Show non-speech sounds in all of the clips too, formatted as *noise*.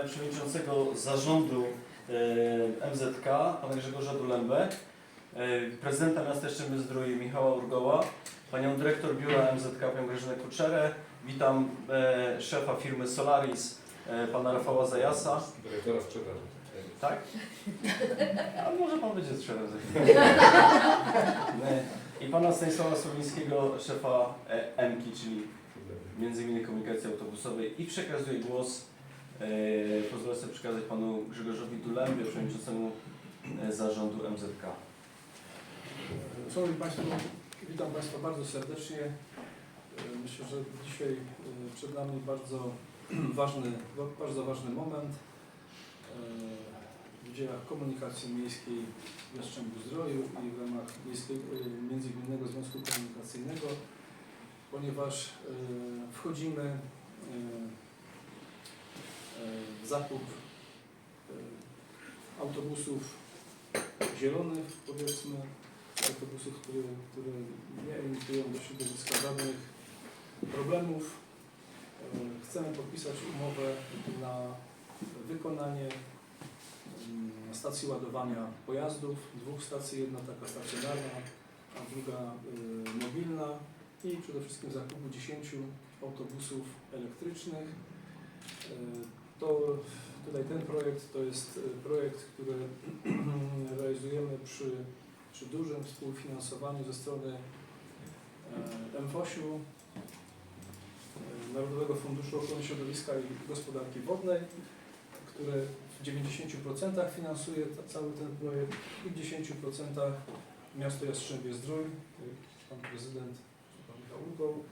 e, przewodniczącego zarządu e, MZK, pana Grzegorza Dulembę, e, prezydenta miasta Szczęby Zdrój Michała Urgoła, panią dyrektor biura MZK, panią Grażynę Kuczerę, witam szefa firmy Solaris, pana Rafała Zajasa. Dyrektora sprzedaży. Tak? A może pan będzie strzelał za chwilę. I pana Stanisława Słowińskiego, szefa EMKI, czyli między innymi komunikacji autobusowej i przekazuję głos, pozwolę sobie przekazać panu Grzegorzowi Dulembie, przewodniczącemu e, zarządu MZK. Szanowni Państwo, witam Państwa bardzo serdecznie. E, Myślę, że dzisiaj e, przed nami bardzo *clears throat* ważny, bardzo ważny moment e, w dziejach komunikacji miejskiej w Jastrzębiu Zdroju i w ramach Miejskiego, e, Międzygminnego Związku Komunikacyjnego, ponieważ e, wchodzimy e, e, zakup e, autobusów zielonych, powiedzmy, autobusów, które, które nie emitują do środowiska żadnych problemów. E, Chcemy podpisać umowę na wykonanie mm, stacji ładowania pojazdów, dwóch stacji, jedna taka stacjonarna, a druga mobilna i przede wszystkim zakupu 10 autobusów elektrycznych. To tutaj ten projekt to jest y, projekt, który *clears throat* realizujemy przy przy dużym współfinansowaniu ze strony e, MFOŚ-u, e, Narodowego Funduszu Ochrony Środowiska i Gospodarki Wodnej, które w 90% finansuje cały ten projekt i w 10% miasto Jastrzębie Zdrój, jak pan prezydent, pan Michał Urgoł,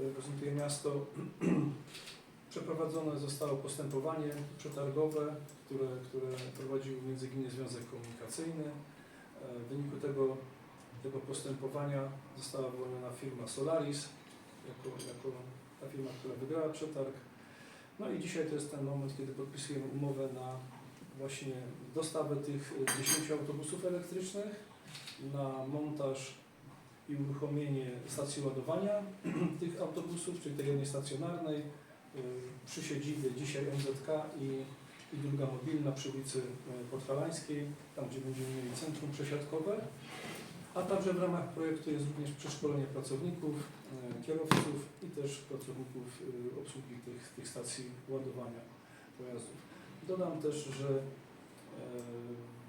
e, prezentuje miasto. *clears throat* Przeprowadzone zostało postępowanie przetargowe, które, które prowadził Międzygminny Związek Komunikacyjny. E, W wyniku tego, tego postępowania została wyłoniona firma Solaris jako, jako ta firma, która wygrała przetarg. No i dzisiaj to jest ten moment, kiedy podpisujemy umowę na właśnie dostawę tych e, 10 autobusów elektrycznych, na montaż i uruchomienie stacji ładowania *clears throat* tych autobusów, czyli tej jednej stacjonarnej, przy siedzibie dzisiaj MZK i, i druga mobilna przy ulicy e, Podhalańskiej, tam gdzie będziemy mieli centrum przesiadkowe, a także w ramach projektu jest również przeszkolenie pracowników, e, kierowców i też pracowników obsługi tych, tych stacji ładowania pojazdów. Dodam też, że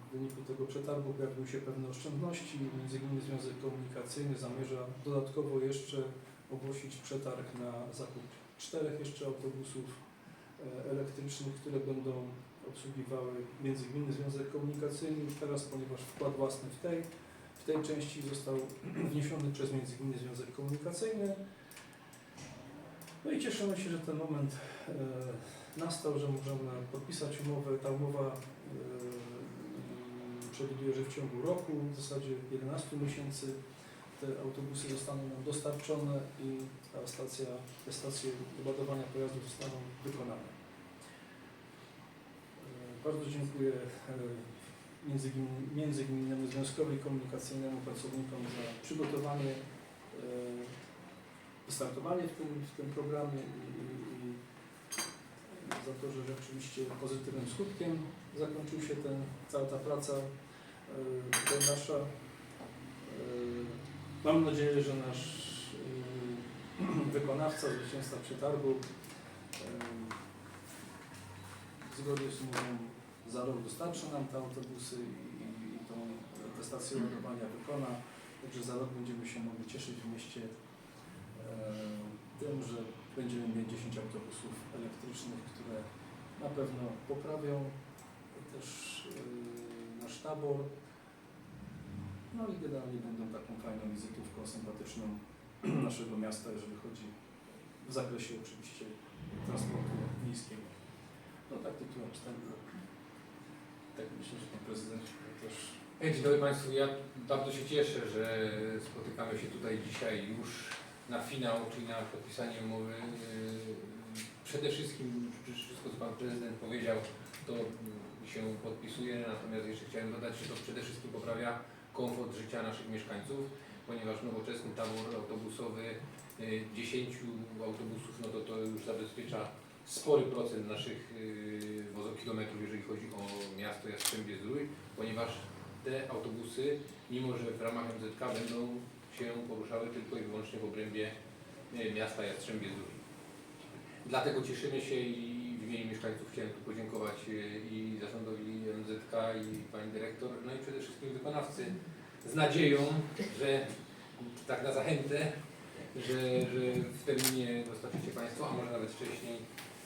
w wyniku tego przetargu pojawiły się pewne oszczędności. Między innymi Związek Komunikacyjny zamierza dodatkowo jeszcze ogłosić przetarg na zakup czterech jeszcze autobusów e, elektrycznych, które będą obsługiwały Międzygminny Związek Komunikacyjny już teraz, ponieważ wkład własny w tej, w tej części został *clears throat* wniesiony przez Międzygminny Związek Komunikacyjny. No i cieszymy się, że ten moment e, nastał, że możemy podpisać umowę. Ta umowa e, przewiduje, że w ciągu roku, w zasadzie 11 miesięcy, te autobusy zostaną nam dostarczone i ta stacja, te stacje ładowania pojazdów zostaną wykonane. E, Bardzo dziękuję e, Międzygmin- Międzygminnemu Związkowi Komunikacyjnemu pracownikom za przygotowanie e, i startowanie w tym, w tym programie i, i, za to, że rzeczywiście pozytywnym skutkiem zakończył się ten, cała ta praca e, nasza. Mam nadzieję, że nasz e, *clears throat* wykonawca, zwycięzca przetargu e, zgodnie z umową za rok dostarczy nam te autobusy i, i tą, tę stację ładowania wykona. Także za rok będziemy się mogli cieszyć w mieście e, tym, że będziemy mieć 10 autobusów elektrycznych, które na pewno poprawią też nasz tabor. No i generalnie będą taką fajną wizytówką sympatyczną *clears throat* naszego miasta, jeżeli chodzi w zakresie oczywiście transportu miejskiego. No tak tytułem wstępu. Tak myślę, że pan prezydent też Dzień dobry Państwu. Ja bardzo się cieszę, że spotykamy się tutaj dzisiaj już na finał, czyli na podpisanie umowy. Yy, Przede wszystkim wszystko, co Pan Prezydent powiedział, to się podpisuje, natomiast jeszcze chciałem dodać, że to przede wszystkim poprawia komfort życia naszych mieszkańców, ponieważ nowoczesny tabor autobusowy, yy, 10 autobusów, no to to już zabezpiecza spory procent naszych yy, km, jeżeli chodzi o miasto Jastrzębie Zdrój, ponieważ te autobusy, mimo że w ramach MZK będą się poruszały tylko i wyłącznie w obrębie e, miasta Jastrzębie Zdrój. Dlatego cieszymy się i imieniu mieszkańców chciałem tu podziękować e, i zarządowi MZK i pani dyrektor, no i przede wszystkim wykonawcy z nadzieją, że tak na zachętę, że, że w terminie dostarczycie Państwo, a może nawet wcześniej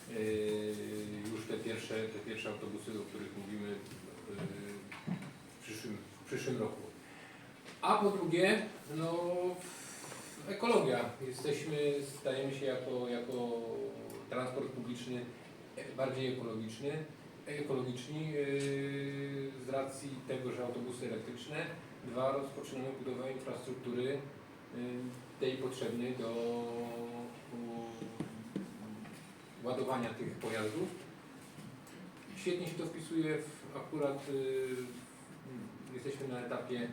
yy, już te pierwsze, te pierwsze autobusy, o których mówimy yy, w przyszłym, w przyszłym roku. A po drugie, no ekologia. Jesteśmy, stajemy się jako, jako transport publiczny bardziej ekologiczny, ekologiczni yy, z racji tego, że autobusy elektryczne, dwa rozpoczynamy budowę infrastruktury yy, tej potrzebnej do ładowania tych pojazdów. Świetnie się to wpisuje w akurat jesteśmy na etapie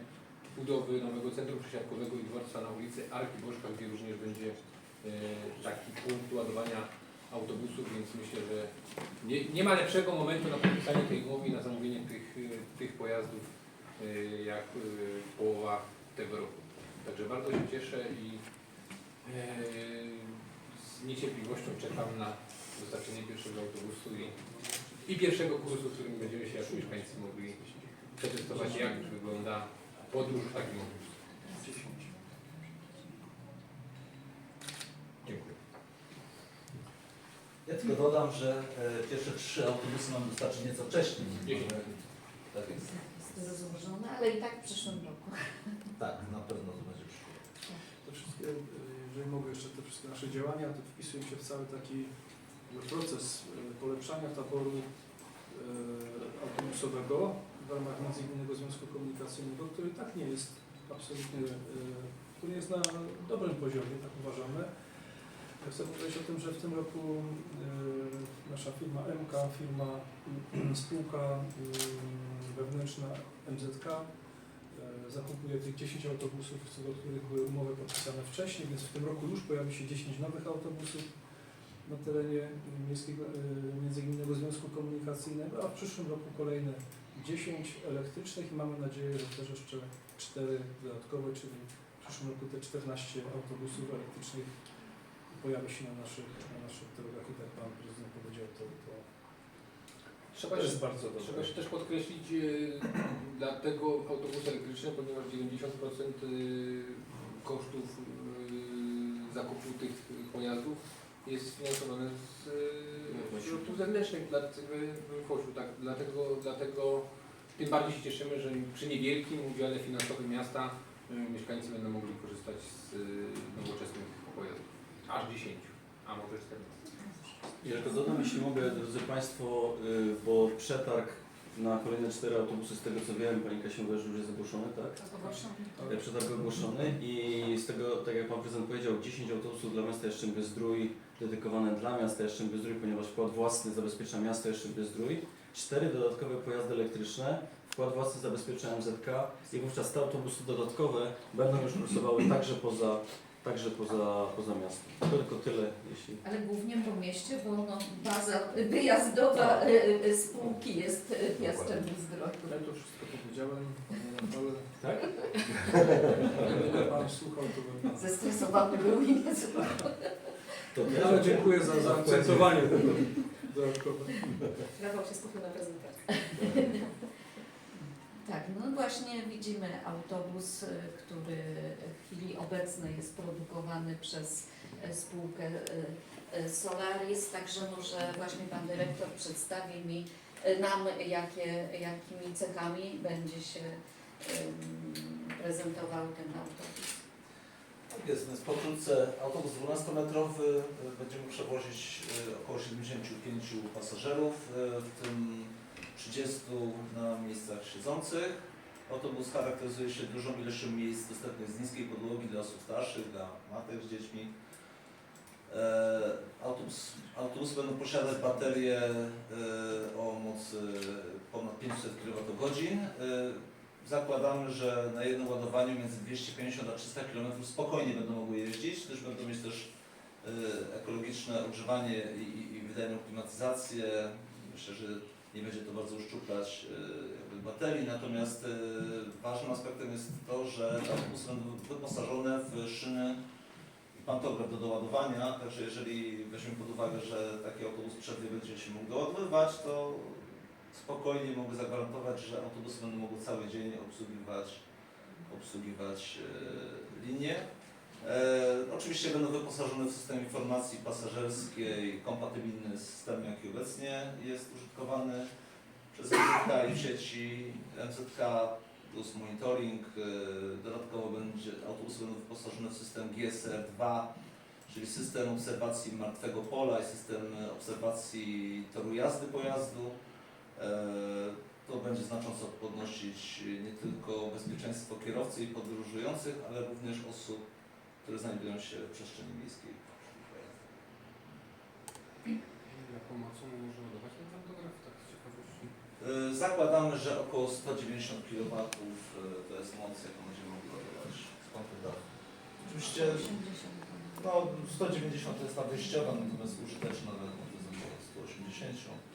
budowy nowego centrum przesiadkowego i dworca na ulicy Arki Bożka, gdzie również będzie taki punkt ładowania autobusów, więc myślę, że nie, nie ma lepszego momentu na podpisanie tej umowy i na zamówienie tych, tych pojazdów yy, jak yy, połowa tego roku. Także bardzo się cieszę i yy, z niecierpliwością czekam na dostarczenie pierwszego autobusu i, i pierwszego kursu, w którym będziemy się jako mieszkańcy mogli przetestować, jak wygląda podróż w takim autobusie. Dziękuję. Ja tylko dodam, że e, pierwsze trzy autobusy mam dostarczyć nieco wcześniej. Dziesięć. Tak jest. Jest to rozłożone, ale i tak w przyszłym roku. Tak, na pewno to będzie przyszło. Te wszystkie, e, jeżeli mogę jeszcze te wszystkie nasze działania, to wpisują się w cały taki jakby proces e, polepszania taboru e, autobusowego w ramach Międzyinnego Związku Komunikacyjnego, który tak nie jest absolutnie, e, który jest na dobrym poziomie, tak uważamy. Ja chcę powiedzieć o tym, że w tym roku e, nasza firma MK, firma *clears throat* spółka e, wewnętrzna MZK zakupuje tych 10 autobusów, co do których były umowy podpisane wcześniej, więc w tym roku już pojawi się 10 nowych autobusów na terenie Miejskiego, e, Międzyinnego Związku Komunikacyjnego, a w przyszłym roku kolejne 10 elektrycznych i mamy nadzieję, że też jeszcze 4 dodatkowe, czyli w przyszłym roku te 14 autobusów elektrycznych pojawi się na naszych, na naszych drogach i tak Pan Prezydent powiedział, to, to, Trzeba to się, jest bardzo dobre. trzeba się też podkreślić e, *clears throat* dlatego autobus elektryczny, ponieważ 90% e, kosztów e, zakupu tych pojazdów jest sfinansowane z e, środków zewnętrznych, dlatego, kosztu, tak, dlatego, dlatego tym bardziej się cieszymy, że przy niewielkim udziale finansowym miasta mieszkańcy będą mogli korzystać z nowoczesnych pojazdów. Aż 10, a może 14. Ja tylko dodam, jeśli mogę, drodzy Państwo, y, bo przetarg na kolejne cztery autobusy, z tego co wiem, Pani Kasiu mówiła, że już jest ogłoszony, tak? E, Przetarg ogłoszony i z tego, tak jak Pan Prezydent powiedział, 10 autobusów dla miasta Jastrzębie Zdrój, dedykowane dla miasta Jastrzębie Zdrój, ponieważ wkład własny zabezpiecza miasto Jastrzębie Zdrój, cztery dodatkowe pojazdy elektryczne, wkład własny zabezpiecza MZK i wówczas te autobusy dodatkowe będą już kursowały także poza, także poza, poza miastem. Tylko tyle, jeśli... Ale głównie po mieście, bo no, baza wyjazdowa e, e, spółki jest e, w Jastrzębiu Zdroju. Ja to wszystko powiedziałem, ale Tak? gdyby Pan słuchał, to bym... Zestresowany był i nie słuchał. To Ale dziękuję za zaakcentowanie tego dodatkowe. Rafał się skupił na prezentacji. Właśnie widzimy autobus, y, który w chwili obecnej jest produkowany przez y, spółkę y, Solaris, także może właśnie Pan Dyrektor przedstawi mi nam, jakie, jakimi cechami będzie się prezentował ten autobus. Tak jest, więc pokrótce autobus 12-metrowy y, będziemy przewozić około 75 pasażerów, w tym 30 na miejscach siedzących. Autobus charakteryzuje się dużą ilością miejsc dostępnych z niskiej podłogi dla osób starszych, dla matek z dziećmi. E, Autobus, autobusy będą posiadać baterie e, o mocy ponad 500 kWh. Zakładamy, że na jednym ładowaniu między 250 a 300 km spokojnie będą mogły jeździć, też będą mieć też e, ekologiczne ogrzewanie i, i, i wydajną klimatyzację. Myślę, że nie będzie to bardzo uszczuplać e, jakby baterii, natomiast e, ważnym aspektem jest to, że te autobusy będą wyposażone w szyny i pantograf do doładowania, także jeżeli weźmiemy pod uwagę, że taki autobus przednie będzie się mógł doładowywać, to spokojnie mogę zagwarantować, że autobusy będą mogły cały dzień obsługiwać, obsługiwać e, linię. E, oczywiście będą wyposażone w system informacji pasażerskiej, kompatybilny z systemem, jaki obecnie jest użytkowany przez MZK i sieci MZK plus monitoring. E, dodatkowo będzie, autobusy będą wyposażone w system GSR-2, czyli system obserwacji martwego pola i system obserwacji toru jazdy pojazdu. E, To będzie znacząco podnosić nie tylko bezpieczeństwo kierowcy i podróżujących, ale również osób, które znajdują się w przestrzeni miejskiej. Jaką mocą może ładować ten pantograf, tak z ciekawości? E, Zakładamy, że około 190 kW e, to jest moc, jaką będziemy mogli ładować z pantografu. Oczywiście 80. no, 190 to jest ta wyjściowa, natomiast użyteczna to jest około 180.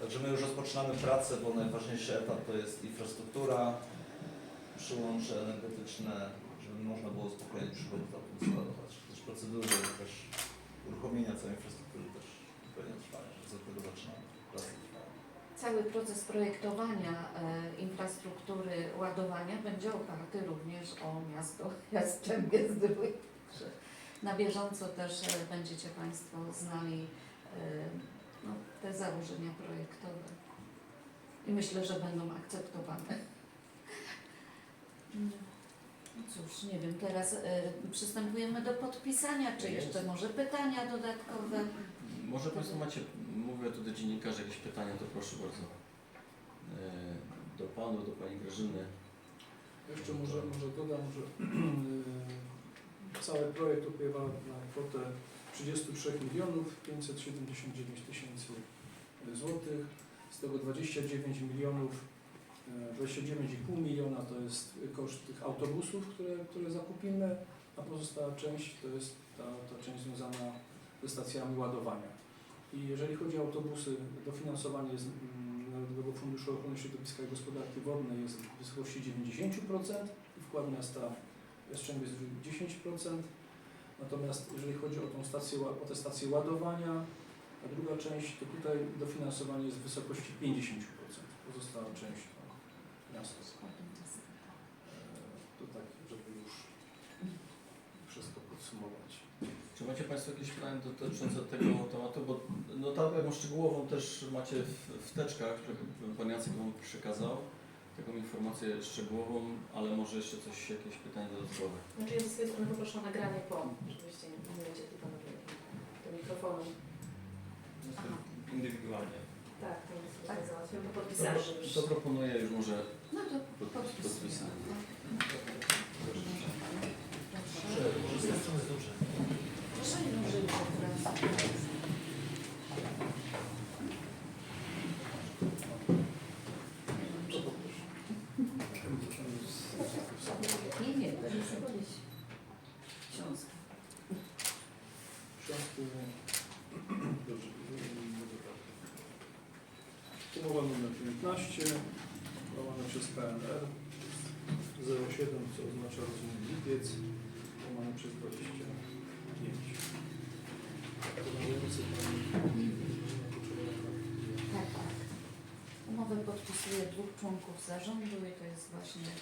Także my już rozpoczynamy pracę, bo najważniejszy etap to jest infrastruktura, przyłącze energetyczne, żeby można było spokojnie przychodzić do autobusu ładować. Też procedury też uruchomienia całej infrastruktury też pewnie trwają, więc od tego zaczynamy. Prace trwają. Cały proces projektowania e, infrastruktury ładowania będzie oparty również o miasto *laughs* Jastrzębie-Zdrój. Także Na bieżąco też e, będziecie Państwo znali e, no, te założenia projektowe. I myślę, że będą akceptowane. No cóż, nie wiem, teraz e, przystępujemy do podpisania, czy jeszcze może pytania dodatkowe? Może Państwo macie, mówię tu do dziennikarzy, jakieś pytania, to proszę bardzo. E, Do Panów, do Pani Grażyny. Jeszcze może, może dodam, że cały projekt opiewa na kwotę 33 milionów 579 tysięcy złotych, z tego 29 milionów, e, 29,5 miliona to jest koszt tych autobusów, które, które zakupimy, a pozostała część to jest ta, ta część związana ze stacjami ładowania. I jeżeli chodzi o autobusy, dofinansowanie jest mm, Narodowego Funduszu Ochrony Środowiska i Gospodarki Wodnej jest w wysokości 90% i wkład miasta Jastrzębie jest 10%. Natomiast jeżeli chodzi o, tą stację, o te stacje ładowania, a druga część, to tutaj dofinansowanie jest w wysokości 50%. Pozostała część to miasto. To tak, żeby już wszystko podsumować. Czy macie Państwo jakieś pytania dotyczące tego tematu? Bo notatkę szczegółową też macie w, w teczkach, które Pan Jacek Wam przekazał. Taką informację szczegółową, ale może jeszcze coś, jakieś pytania dodatkowe. Znaczy ja ze swojej strony poproszę o nagranie po, żebyście nie mieli tylko na do mikrofonu. Aha. Indywidualnie. Tak, to jest Tak. tak załatwiam, pro- już. to proponuję już może No to pod, podpisuję. podpisane. Proszę. Może z tej strony jest dobrze. Proszę nie może już od razu. Nie, nie, to jest jakieś książka. Książki. Dobrze. Umowa numer 15, łamane przez KNR 07, co oznacza rozmiar lipiec, łamane przez 25. Zamawiający pani Poczęłaka. Tak, tak. Umowę podpisuje dwóch członków zarządu i to jest właśnie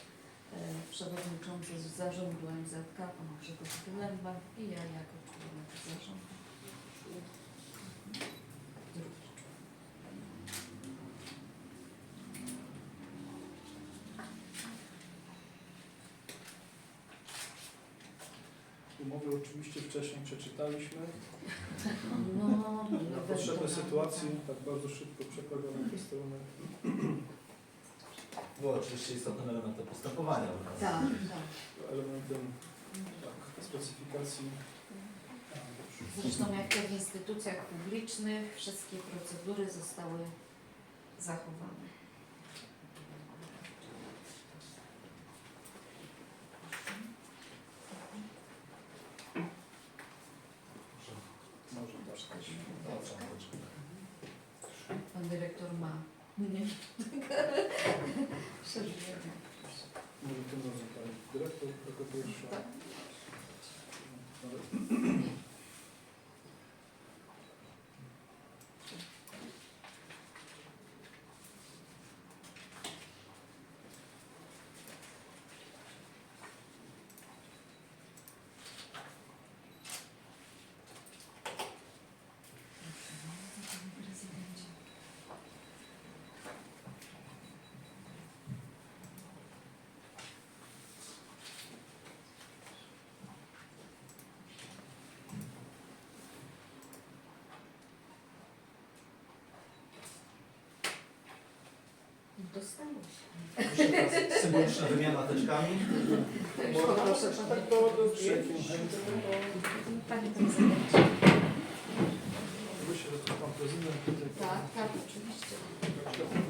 e, przewodniczący z zarządu MZK, pan Grzegorz Wylemba i ja jako członek zarządu. Drugi członek. Umowy oczywiście wcześniej przeczytaliśmy. No, Na potrzeby ewentualnie, sytuacji tak. tak bardzo szybko przekładamy tę stronę. Było oczywiście istotnym elementem postępowania. Tak, tak. Elementem tak, specyfikacji. Zresztą jak w instytucjach publicznych wszystkie procedury zostały zachowane. Może tak. Pan dyrektor ma. Nie. Przeżyjemy. Może tym razem pani dyrektor jako pierwsza. Tak. Dostało się. Symboliczna wymiana teczkami. Proszę, Tak. Panie prezydencie. Myślę, że pan prezydent tutaj. Tak, tak, oczywiście.